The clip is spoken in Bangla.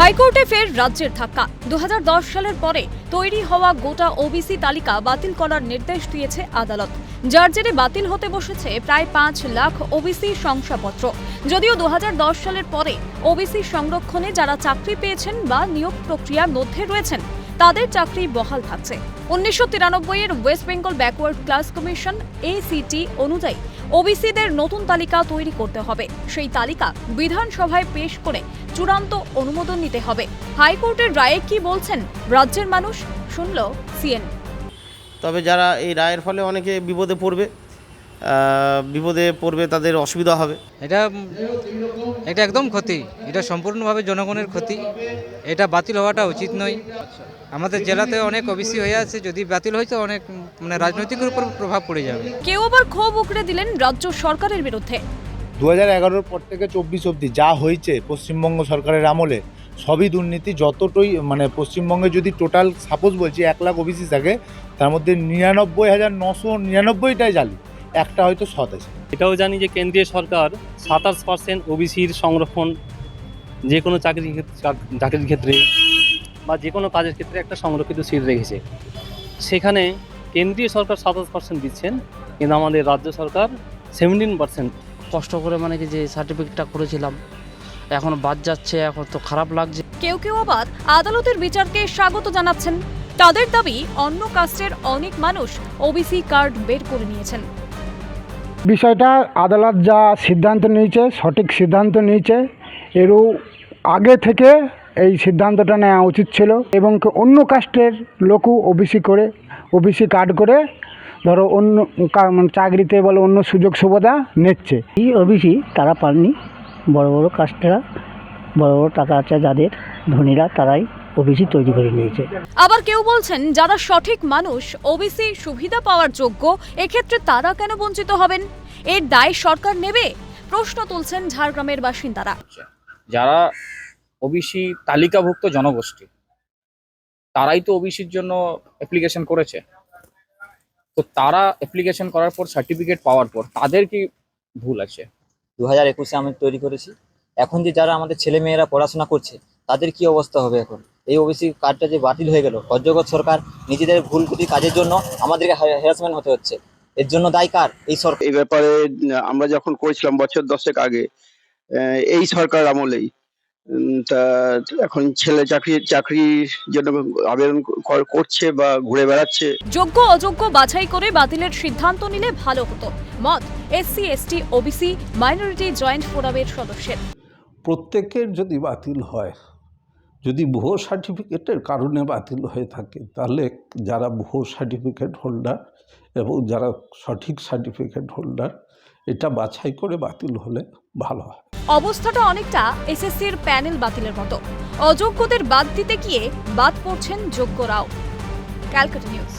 হাইকোর্টে ফের রাজ্যের ধাক্কা। দু সালের পরে তৈরি হওয়া গোটা ওবিসি তালিকা বাতিল করার নির্দেশ দিয়েছে আদালত। যার জেরে বাতিল হতে বসেছে প্রায় পাঁচ লাখ ওবিসি শংসাপত্র। যদিও দু হাজার দশ সালের পরে ওবিসি সংরক্ষণে যারা চাকরি পেয়েছেন বা নিয়োগ প্রক্রিয়ার মধ্যে রয়েছেন তাদের চাকরি বহাল থাকছে। উনিশশো তিরানব্বই এর West Bengal backward class commission act অনুযায়ী ওবিসিদের নতুন তালিকা তৈরি করতে হবে। সেই তালিকা বিধানসভায় পেশ করে চূড়ান্ত অনুমোদন নিতে হবে। হাইকোর্টের রায়ে কি বলছেন রাজ্যের মানুষ? শুনল সিএন তবে যারা এই রায়ের ফলে অনেকে বিপদে পড়বে। বিপদে পড়বে তাদের অসুবিধা হবে। এটা এটা একদম ক্ষতি। এটা সম্পূর্ণভাবে জনগণের ক্ষতি। এটা বাতিল হওয়াটা উচিত নয়। আমাদের জেলাতে অনেক ওবিসি হয়ে আছে। যদি বাতিল হয় তো অনেক মানে রাজনৈতিকের উপর প্রভাব পড়ে যাবে। কেউ আবার ক্ষোভ উকড়ে দিলেন রাজ্য সরকারের বিরুদ্ধে। দু হাজার এগারোর পর থেকে চব্বিশ অবধি যা হয়েছে পশ্চিমবঙ্গ সরকারের আমলে সবই দুর্নীতি। যতটই মানে পশ্চিমবঙ্গে যদি টোটাল সাপোজ বলছি এক লাখ ওবিসি থাকে তার মধ্যে নিরানব্বই হাজার নশো নিরানব্বইটাই জালি। একটা হয়তো সৎ আছে। এটাও জানি যে কেন্দ্রীয় সরকার সাতাশ পার্সেন্ট ওবিসির সংরক্ষণ যে কোনো চাকরি চাকরির ক্ষেত্রে বা যে কোনো কাজের ক্ষেত্রে একটা সংরক্ষিত সিট রেখেছে। সেখানে কেন্দ্রীয় সরকার সাতাশ পার্সেন্ট দিচ্ছেন কিন্তু আমাদের রাজ্য সরকার সেভেন্টিন পার্সেন্ট কষ্ট করে মানে কি যে সার্টিফিকেটটা করেছিলাম এখন বাদ যাচ্ছে এখন তো খারাপ লাগছে। কেউ কেউ আবার আদালতের বিচারকে স্বাগত জানাচ্ছেন। তাদের দাবি অন্য কাস্টের অনেক মানুষ ওবিসি কার্ড বের করে নিয়েছেন। বিষয়টা আদালত যা সিদ্ধান্ত নিয়েছে, সঠিক সিদ্ধান্ত নিয়েছে, এরও আগে থেকে এই সিদ্ধান্তটা নেওয়া উচিত ছিল এবং অন্য কাস্টের লোকও ওবিসি করে, ওবিসি কার্ড করে, ধরো অন্য মানে চাকরিতে বলো অন্য সুযোগ সুবিধা নিচ্ছে। এই ওবিসি তারা পাননি। বড় বড় কাস্টরা, বড় বড় টাকা আছে যাদের, ধনীরা তারাই ওবিসি তৈরি করে নিয়েছে। আবার কেউ বলছেন যারা সঠিক মানুষ ওবিসি সুবিধা পাওয়ার যোগ্য এক্ষেত্রে তারা কেন বঞ্চিত হবেন? এর দায় সরকার নেবে? প্রশ্ন তুলছেন ঝাড়গ্রামের বাসিন্দারা। যারা ওবিসি তালিকাভুক্ত জনগোষ্ঠী তারাই তো ওবিসির জন্য অ্যাপ্লিকেশন করেছে। তো তারা অ্যাপ্লিকেশন করার পর সার্টিফিকেট পাওয়ার পর তাদের কি ভুল আছে? দু হাজার একুশে আমি তৈরি করেছি। এখন যে যারা আমাদের ছেলে মেয়েরা পড়াশোনা করছে তাদের কি অবস্থা হবে এখন? এই ওবিসি কার্ডটা যে বাতিল হয়ে গেল অযোগ্য সরকার নিজেদের ভুল ত্রুটি কাজের জন্য আমাদেরকে হ্যারাসমেন্ট হতে হচ্ছে। এর জন্য দায়ী কার? এই সরকার এই ব্যাপারে আমরা যখন করেছিলাম বছর দশেক আগে এই সরকার আমলেই তা এখন ছেলে চাকরি চাকরির জন্য আবেদন কর- করছে বা ঘুরে বেড়াচ্ছে। যোগ্য অযোগ্য বাছাই করে বাতিলের সিদ্ধান্ত নিলে ভালো হতো। মত SC ST OBC minority joint ফোরামের সদস্যের। প্রত্যেকের যদি বাতিল হয় যদি ভুয়ো সার্টিফিকেটের কারণে বাতিল হয়ে থাকে, তাহলে যারা ভুয়ো সার্টিফিকেট হোল্ডার এবং যারা সঠিক সার্টিফিকেট হোল্ডার, এটা বাছাই করে বাতিল হলে ভালো হয়। অবস্থাটা অনেকটা এসএসসির প্যানেল বাতিলের মতো। অযোগ্যদের বাদ দিতে গিয়ে বাদ পড়ছেন যোগ্যরাও। ক্যালকাটা নিউজ।